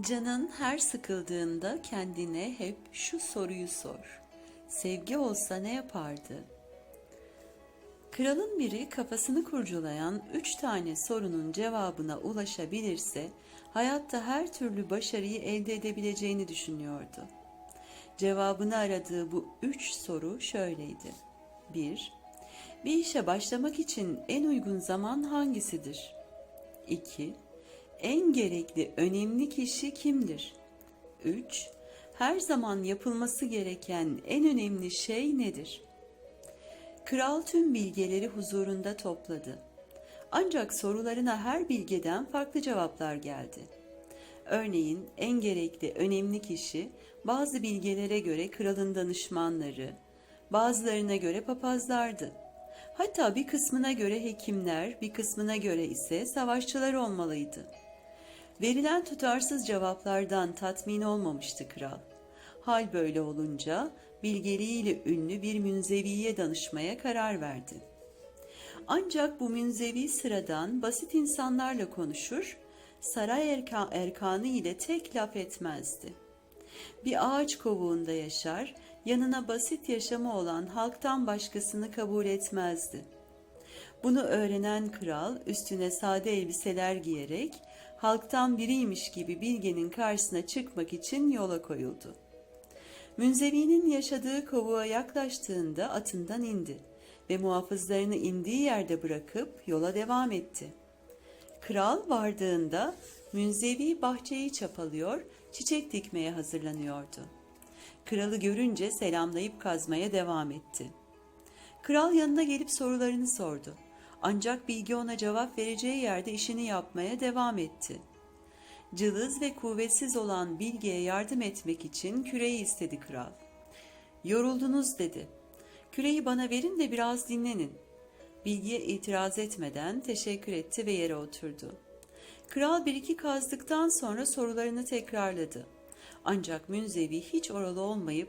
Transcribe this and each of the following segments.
Canın her sıkıldığında kendine hep şu soruyu sor. Sevgi olsa ne yapardı? Kralın biri kafasını kurcalayan üç tane sorunun cevabına ulaşabilirse hayatta her türlü başarıyı elde edebileceğini düşünüyordu. Cevabını aradığı bu üç soru şöyleydi. 1. Bir işe başlamak için en uygun zaman hangisidir? 2. En gerekli, önemli kişi kimdir? 3. Her zaman yapılması gereken en önemli şey nedir? Kral tüm bilgeleri huzurunda topladı. Ancak sorularına her bilgeden farklı cevaplar geldi. Örneğin en gerekli, önemli kişi bazı bilgelere göre kralın danışmanları, bazılarına göre papazlardı. Hatta bir kısmına göre hekimler, bir kısmına göre ise savaşçılar olmalıydı. Verilen tutarsız cevaplardan tatmin olmamıştı kral. Hal böyle olunca bilgeliğiyle ünlü bir münzeviye danışmaya karar verdi. Ancak bu münzevi sıradan basit insanlarla konuşur, saray erka, erkanı ile tek laf etmezdi. Bir ağaç kovuğunda yaşar, yanına basit yaşamı olan halktan başkasını kabul etmezdi. Bunu öğrenen kral üstüne sade elbiseler giyerek halktan biriymiş gibi bilgenin karşısına çıkmak için yola koyuldu. Münzevi'nin yaşadığı kovuğa yaklaştığında atından indi ve muhafızlarını indiği yerde bırakıp yola devam etti. Kral vardığında Münzevi bahçeyi çapalıyor, çiçek dikmeye hazırlanıyordu. Kralı görünce selamlayıp kazmaya devam etti. Kral yanına gelip sorularını sordu. Ancak bilgi ona cevap vereceği yerde işini yapmaya devam etti. Cılız ve kuvvetsiz olan bilgiye yardım etmek için küreyi istedi kral. Yoruldunuz dedi. Küreyi bana verin de biraz dinlenin. Bilgiye itiraz etmeden teşekkür etti ve yere oturdu. Kral bir iki kazdıktan sonra sorularını tekrarladı. Ancak Münzevi hiç oralı olmayıp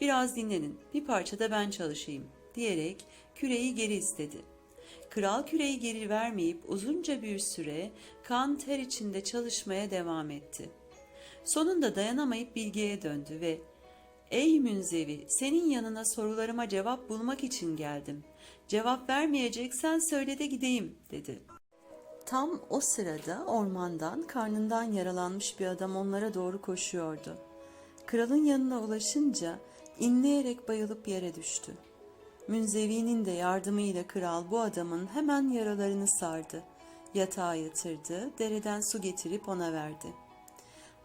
biraz dinlenin bir parça da ben çalışayım diyerek küreyi geri istedi. Kral küreyi geri vermeyip uzunca bir süre kan ter içinde çalışmaya devam etti. Sonunda dayanamayıp bilgiye döndü ve ''Ey Münzevi, senin yanına sorularıma cevap bulmak için geldim. Cevap vermeyeceksen söyle de gideyim.'' dedi. Tam o sırada ormandan karnından yaralanmış bir adam onlara doğru koşuyordu. Kralın yanına ulaşınca inleyerek bayılıp yere düştü. Münzevi'nin de yardımıyla kral bu adamın hemen yaralarını sardı. Yatağa yatırdı, dereden su getirip ona verdi.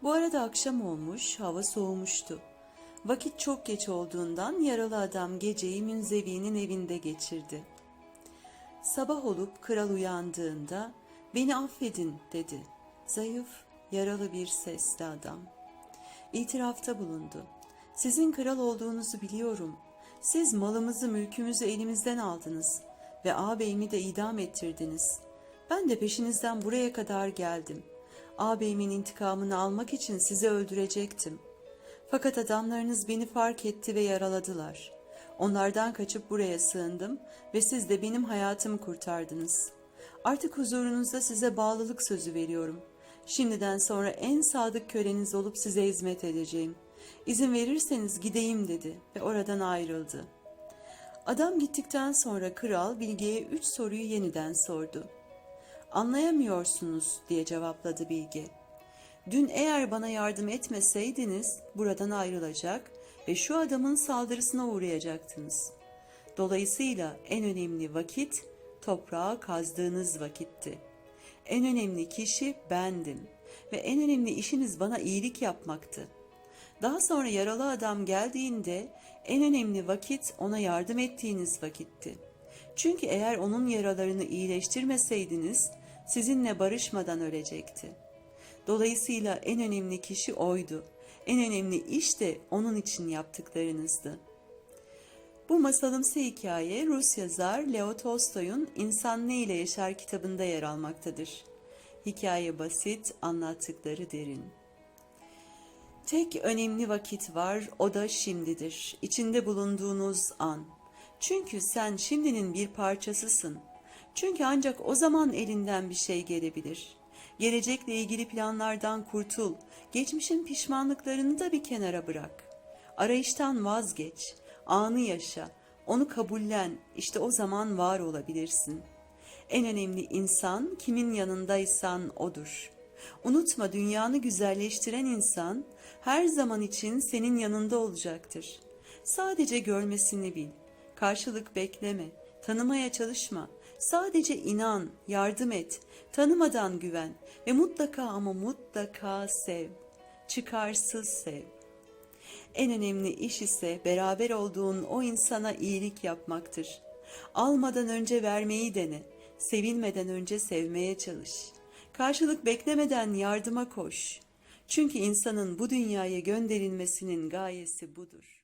Bu arada akşam olmuş, hava soğumuştu. Vakit çok geç olduğundan yaralı adam geceyi Münzevi'nin evinde geçirdi. Sabah olup kral uyandığında beni affedin dedi. Zayıf, yaralı bir sesli adam. İtirafta bulundu. Sizin kral olduğunuzu biliyorum. Siz malımızı, mülkümüzü elimizden aldınız ve ağabeyimi de idam ettirdiniz. Ben de peşinizden buraya kadar geldim. Ağabeyimin intikamını almak için sizi öldürecektim. Fakat adamlarınız beni fark etti ve yaraladılar. Onlardan kaçıp buraya sığındım ve siz de benim hayatımı kurtardınız. Artık huzurunuzda size bağlılık sözü veriyorum. Şimdiden sonra en sadık köleniz olup size hizmet edeceğim. İzin verirseniz gideyim dedi ve oradan ayrıldı. Adam gittikten sonra kral Bilge'ye üç soruyu yeniden sordu. Anlayamıyorsunuz diye cevapladı Bilge. Dün eğer bana yardım etmeseydiniz buradan ayrılacak ve şu adamın saldırısına uğrayacaktınız. Dolayısıyla en önemli vakit toprağa kazdığınız vakitti. En önemli kişi bendim ve en önemli işiniz bana iyilik yapmaktı. Daha sonra yaralı adam geldiğinde en önemli vakit ona yardım ettiğiniz vakitti. Çünkü eğer onun yaralarını iyileştirmeseydiniz sizinle barışmadan ölecekti. Dolayısıyla en önemli kişi oydu. En önemli iş de onun için yaptıklarınızdı. Bu masalımsı hikaye Rus yazar Leo Tolstoy'un İnsan Ne ile Yaşar kitabında yer almaktadır. Hikaye basit, anlattıkları derin. Tek önemli vakit var, o da şimdidir. İçinde bulunduğunuz an. Çünkü sen şimdinin bir parçasısın. Çünkü ancak o zaman elinden bir şey gelebilir. Gelecekle ilgili planlardan kurtul. Geçmişin pişmanlıklarını da bir kenara bırak. Arayıştan vazgeç. Anı yaşa. Onu kabullen. İşte o zaman var olabilirsin. En önemli insan kimin yanındaysan odur. Unutma dünyanı güzelleştiren insan her zaman için senin yanında olacaktır. Sadece görmesini bil. Karşılık bekleme. Tanımaya çalışma. Sadece inan, yardım et. Tanımadan güven ve mutlaka ama mutlaka sev. Çıkarsız sev. En önemli iş ise beraber olduğun o insana iyilik yapmaktır. Almadan önce vermeyi dene. Sevilmeden önce sevmeye çalış. Karşılık beklemeden yardıma koş. Çünkü insanın bu dünyaya gönderilmesinin gayesi budur.